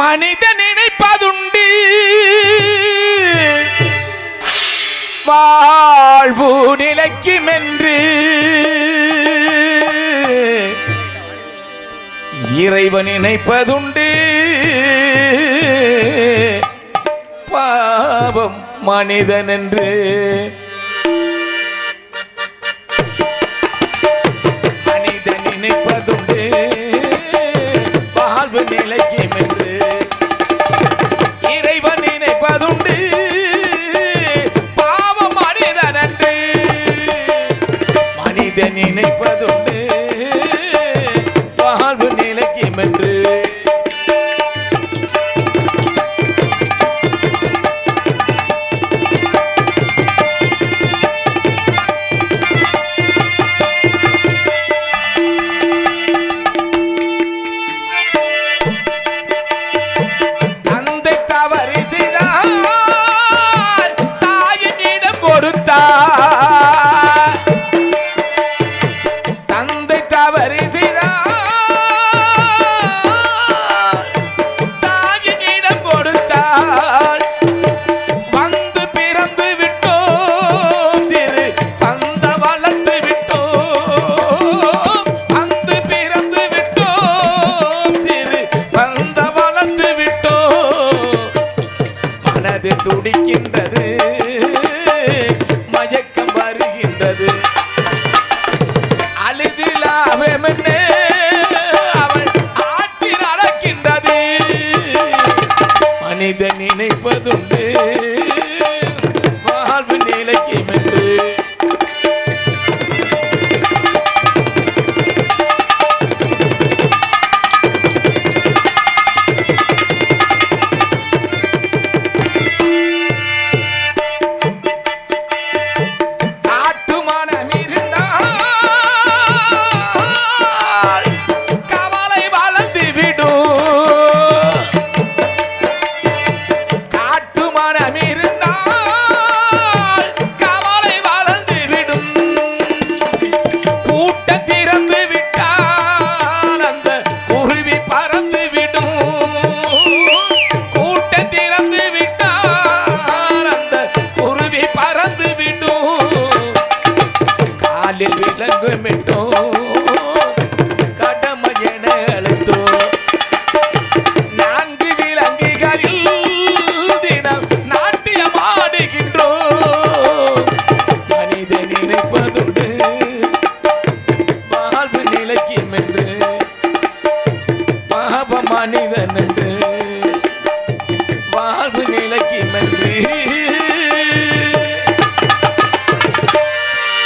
மனித நினைப்பதுண்டு. வாழ்வு நிலைக்கும் என்று இறைவன் நினைப்பதுண்டு. பாவம் மனிதன் என்று வாழ்வு என்று இறைவன் நினைப்பதுண்டு வருகின்றது மயக்கம் வருகின்றது. அழுதிலாவென்னே அவள் ஆட்சி நடக்கின்றது. மனித நினைப்பதுண்டு வாழ்வு நிலைக்கும் என்று காலில் விலங்குமிட்டோ கடமை என அழைத்தோ நான்கு விலங்குகளில் தினம் நாட்டியம் மனித நினைப்பதுண்டு வாழ்வு நிலைக்கும் என்று பாப மனிதன் என்று வாழ்வு நிலைக்கு